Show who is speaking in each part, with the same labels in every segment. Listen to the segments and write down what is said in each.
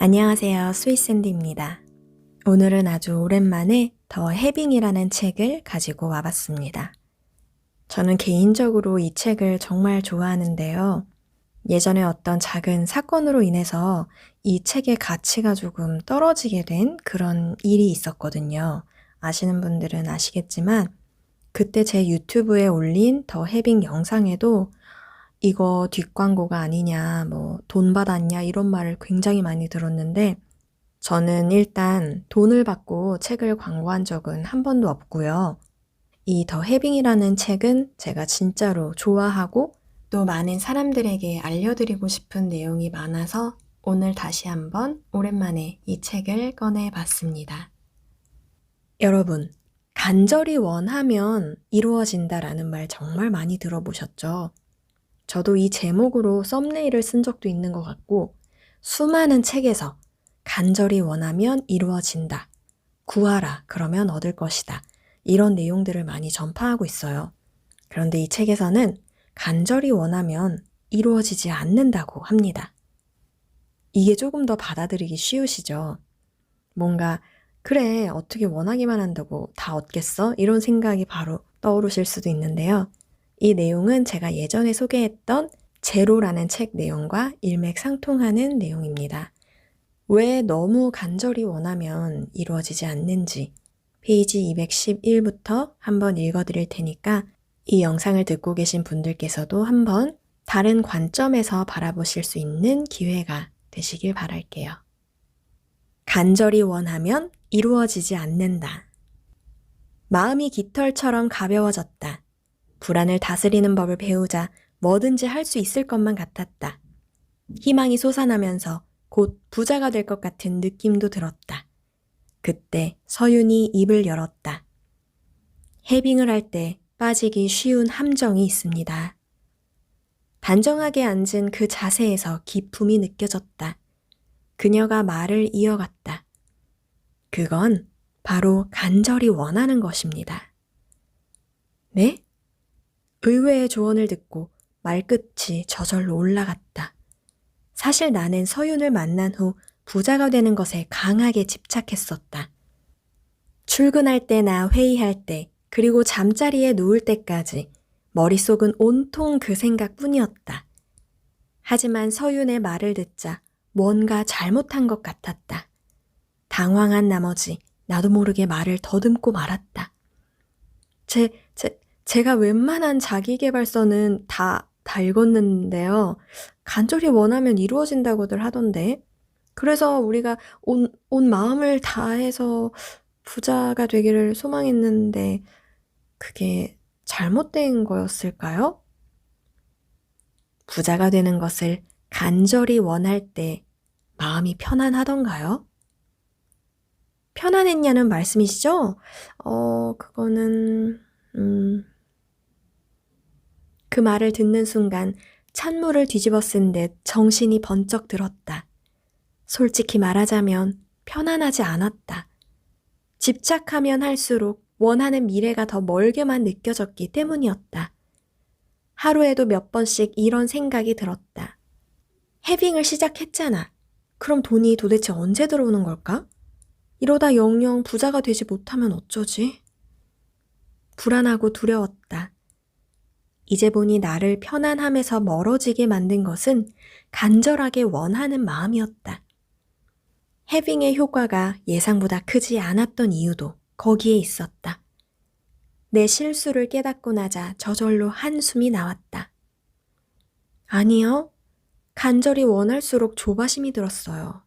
Speaker 1: 안녕하세요. 스위스앤디입니다. 오늘은 아주 오랜만에 더 해빙이라는 책을 가지고 와봤습니다. 저는 개인적으로 이 책을 정말 좋아하는데요. 예전에 어떤 작은 사건으로 인해서 이 책의 가치가 조금 떨어지게 된 그런 일이 있었거든요. 아시는 분들은 아시겠지만, 그때 제 유튜브에 올린 더 해빙 영상에도 이거 뒷광고가 아니냐, 뭐, 돈 받았냐, 이런 말을 굉장히 많이 들었는데, 저는 일단 돈을 받고 책을 광고한 적은 한 번도 없고요. 이 더 해빙이라는 책은 제가 진짜로 좋아하고 또 많은 사람들에게 알려드리고 싶은 내용이 많아서 오늘 다시 한번 오랜만에 이 책을 꺼내 봤습니다. 여러분, 간절히 원하면 이루어진다라는 말 정말 많이 들어보셨죠? 저도 이 제목으로 썸네일을 쓴 적도 있는 것 같고, 수많은 책에서 간절히 원하면 이루어진다. 구하라. 그러면 얻을 것이다. 이런 내용들을 많이 전파하고 있어요. 그런데 이 책에서는 간절히 원하면 이루어지지 않는다고 합니다. 이게 조금 더 받아들이기 쉬우시죠? 뭔가, 그래, 어떻게 원하기만 한다고 다 얻겠어? 이런 생각이 바로 떠오르실 수도 있는데요. 이 내용은 제가 예전에 소개했던 제로라는 책 내용과 일맥상통하는 내용입니다. 왜 너무 간절히 원하면 이루어지지 않는지 페이지 211부터 한번 읽어드릴 테니까 이 영상을 듣고 계신 분들께서도 한번 다른 관점에서 바라보실 수 있는 기회가 되시길 바랄게요. 간절히 원하면 이루어지지 않는다. 마음이 깃털처럼 가벼워졌다. 불안을 다스리는 법을 배우자 뭐든지 할 수 있을 것만 같았다. 희망이 솟아나면서 곧 부자가 될 것 같은 느낌도 들었다. 그때 서윤이 입을 열었다. 해빙을 할 때 빠지기 쉬운 함정이 있습니다. 단정하게 앉은 그 자세에서 기품이 느껴졌다. 그녀가 말을 이어갔다. 그건 바로 간절히 원하는 것입니다. 네? 의외의 조언을 듣고 말끝이 저절로 올라갔다. 사실 나는 서윤을 만난 후 부자가 되는 것에 강하게 집착했었다. 출근할 때나 회의할 때, 그리고 잠자리에 누울 때까지 머릿속은 온통 그 생각 뿐이었다. 하지만 서윤의 말을 듣자 뭔가 잘못한 것 같았다. 당황한 나머지 나도 모르게 말을 더듬고 말았다. 제, 제, 제가 웬만한 자기개발서는 다, 다 읽었는데요. 간절히 원하면 이루어진다고들 하던데. 그래서 우리가 온, 온 마음을 다해서 부자가 되기를 소망했는데, 그게 잘못된 거였을까요? 부자가 되는 것을 간절히 원할 때 마음이 편안하던가요? 편안했냐는 말씀이시죠? 어, 그거는, 음, 그 말을 듣는 순간 찬물을 뒤집어 쓴 듯 정신이 번쩍 들었다. 솔직히 말하자면 편안하지 않았다. 집착하면 할수록 원하는 미래가 더 멀게만 느껴졌기 때문이었다. 하루에도 몇 번씩 이런 생각이 들었다. 해빙을 시작했잖아. 그럼 돈이 도대체 언제 들어오는 걸까? 이러다 영영 부자가 되지 못하면 어쩌지? 불안하고 두려웠다. 이제 보니 나를 편안함에서 멀어지게 만든 것은 간절하게 원하는 마음이었다. 해빙의 효과가 예상보다 크지 않았던 이유도 거기에 있었다. 내 실수를 깨닫고 나자 저절로 한숨이 나왔다. 아니요. 간절히 원할수록 조바심이 들었어요.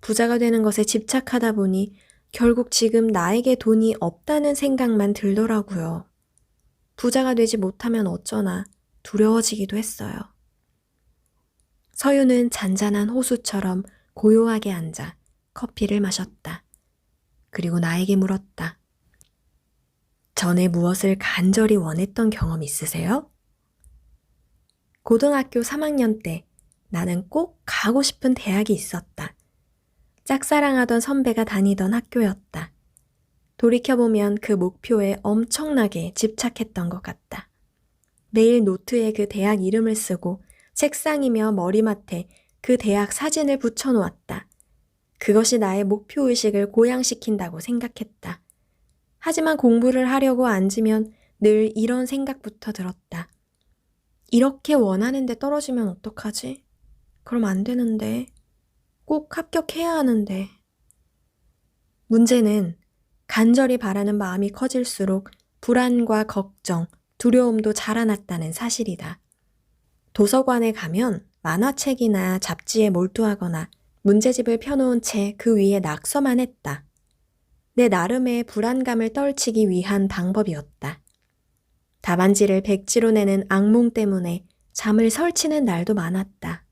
Speaker 1: 부자가 되는 것에 집착하다 보니 결국 지금 나에게 돈이 없다는 생각만 들더라고요. 부자가 되지 못하면 어쩌나 두려워지기도 했어요. 서유는 잔잔한 호수처럼 고요하게 앉아 커피를 마셨다. 그리고 나에게 물었다. 전에 무엇을 간절히 원했던 경험 있으세요? 고등학교 3학년 때 나는 꼭 가고 싶은 대학이 있었다. 짝사랑하던 선배가 다니던 학교였다. 돌이켜보면 그 목표에 엄청나게 집착했던 것 같다. 매일 노트에 그 대학 이름을 쓰고 책상이며 머리맡에 그 대학 사진을 붙여놓았다. 그것이 나의 목표의식을 고양시킨다고 생각했다. 하지만 공부를 하려고 앉으면 늘 이런 생각부터 들었다. 이렇게 원하는데 떨어지면 어떡하지? 그럼 안 되는데. 꼭 합격해야 하는데. 문제는 간절히 바라는 마음이 커질수록 불안과 걱정, 두려움도 자라났다는 사실이다. 도서관에 가면 만화책이나 잡지에 몰두하거나 문제집을 펴놓은 채 그 위에 낙서만 했다. 내 나름의 불안감을 떨치기 위한 방법이었다. 답안지를 백지로 내는 악몽 때문에 잠을 설치는 날도 많았다.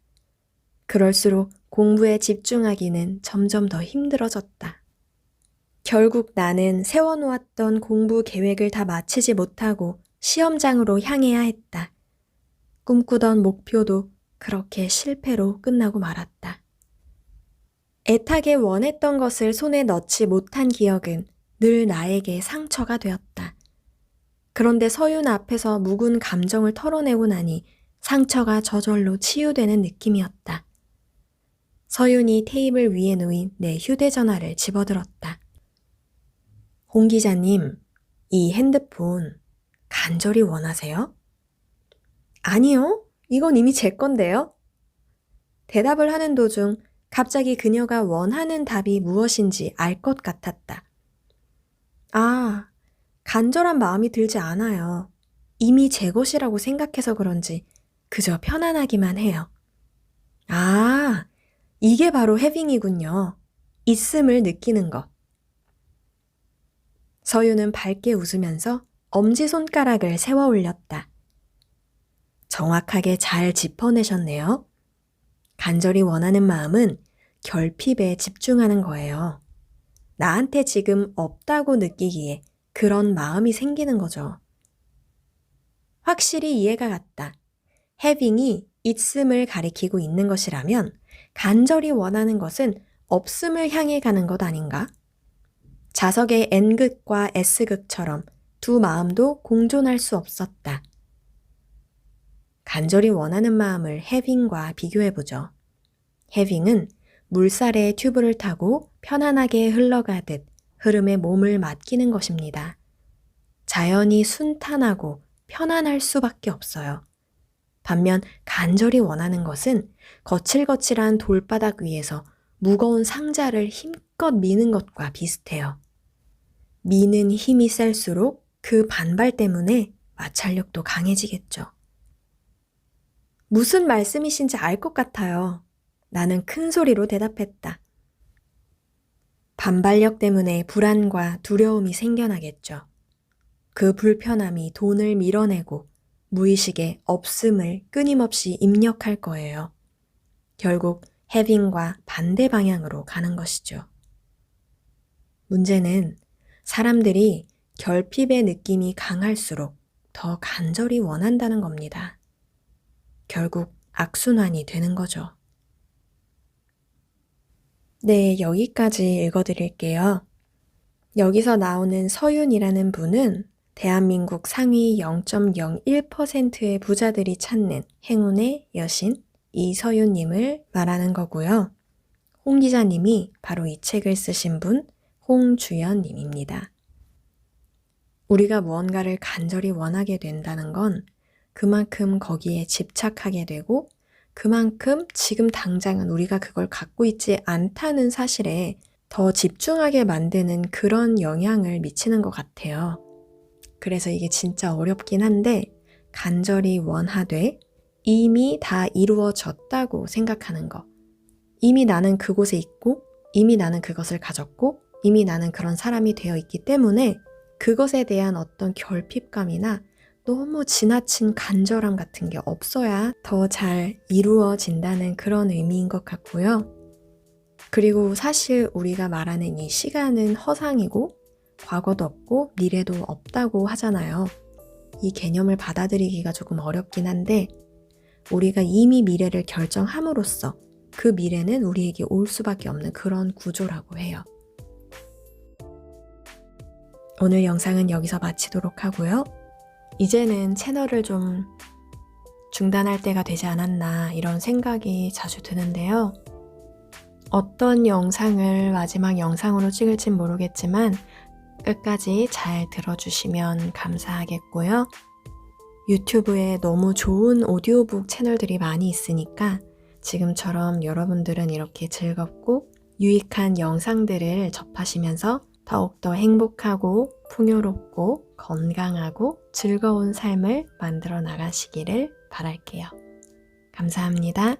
Speaker 1: 그럴수록 공부에 집중하기는 점점 더 힘들어졌다. 결국 나는 세워놓았던 공부 계획을 다 마치지 못하고 시험장으로 향해야 했다. 꿈꾸던 목표도 그렇게 실패로 끝나고 말았다. 애타게 원했던 것을 손에 넣지 못한 기억은 늘 나에게 상처가 되었다. 그런데 서윤 앞에서 묵은 감정을 털어내고 나니 상처가 저절로 치유되는 느낌이었다. 서윤이 테이블 위에 놓인 내 휴대전화를 집어들었다. 홍 기자님, 이 핸드폰 간절히 원하세요? 아니요. 이건 이미 제 건데요. 대답을 하는 도중 갑자기 그녀가 원하는 답이 무엇인지 알 것 같았다. 아, 간절한 마음이 들지 않아요. 이미 제 것이라고 생각해서 그런지 그저 편안하기만 해요. 아, 이게 바로 해빙이군요. 있음을 느끼는 것. 서유는 밝게 웃으면서 엄지손가락을 세워 올렸다. 정확하게 잘 짚어내셨네요. 간절히 원하는 마음은 결핍에 집중하는 거예요. 나한테 지금 없다고 느끼기에 그런 마음이 생기는 거죠. 확실히 이해가 갔다. 해빙이 있음을 가리키고 있는 것이라면 간절히 원하는 것은 없음을 향해 가는 것 아닌가? 자석의 N극과 S극처럼 두 마음도 공존할 수 없었다. 간절히 원하는 마음을 해빙과 비교해보죠. 해빙은 물살에 튜브를 타고 편안하게 흘러가듯 흐름에 몸을 맡기는 것입니다. 자연이 순탄하고 편안할 수밖에 없어요. 반면 간절히 원하는 것은 거칠거칠한 돌바닥 위에서 무거운 상자를 힘 껏 미는 것과 비슷해요. 미는 힘이 셀수록 그 반발 때문에 마찰력도 강해지겠죠. 무슨 말씀이신지 알 것 같아요. 나는 큰 소리로 대답했다. 반발력 때문에 불안과 두려움이 생겨나겠죠. 그 불편함이 돈을 밀어내고 무의식에 없음을 끊임없이 입력할 거예요. 결국 해빙과 반대 방향으로 가는 것이죠. 문제는 사람들이 결핍의 느낌이 강할수록 더 간절히 원한다는 겁니다. 결국 악순환이 되는 거죠. 네, 여기까지 읽어드릴게요. 여기서 나오는 서윤이라는 분은 대한민국 상위 0.01%의 부자들이 찾는 행운의 여신 이서윤님을 말하는 거고요. 홍 기자님이 바로 이 책을 쓰신 분 홍주연님입니다. 우리가 무언가를 간절히 원하게 된다는 건 그만큼 거기에 집착하게 되고 그만큼 지금 당장은 우리가 그걸 갖고 있지 않다는 사실에 더 집중하게 만드는 그런 영향을 미치는 것 같아요. 그래서 이게 진짜 어렵긴 한데 간절히 원하되 이미 다 이루어졌다고 생각하는 거. 이미 나는 그곳에 있고 이미 나는 그것을 가졌고 이미 나는 그런 사람이 되어 있기 때문에 그것에 대한 어떤 결핍감이나 너무 지나친 간절함 같은 게 없어야 더 잘 이루어진다는 그런 의미인 것 같고요. 그리고 사실 우리가 말하는 이 시간은 허상이고 과거도 없고 미래도 없다고 하잖아요. 이 개념을 받아들이기가 조금 어렵긴 한데 우리가 이미 미래를 결정함으로써 그 미래는 우리에게 올 수밖에 없는 그런 구조라고 해요. 오늘 영상은 여기서 마치도록 하고요. 이제는 채널을 좀 중단할 때가 되지 않았나 이런 생각이 자주 드는데요. 어떤 영상을 마지막 영상으로 찍을진 모르겠지만 끝까지 잘 들어주시면 감사하겠고요. 유튜브에 너무 좋은 오디오북 채널들이 많이 있으니까 지금처럼 여러분들은 이렇게 즐겁고 유익한 영상들을 접하시면서 더욱더 행복하고 풍요롭고 건강하고 즐거운 삶을 만들어 나가시기를 바랄게요. 감사합니다.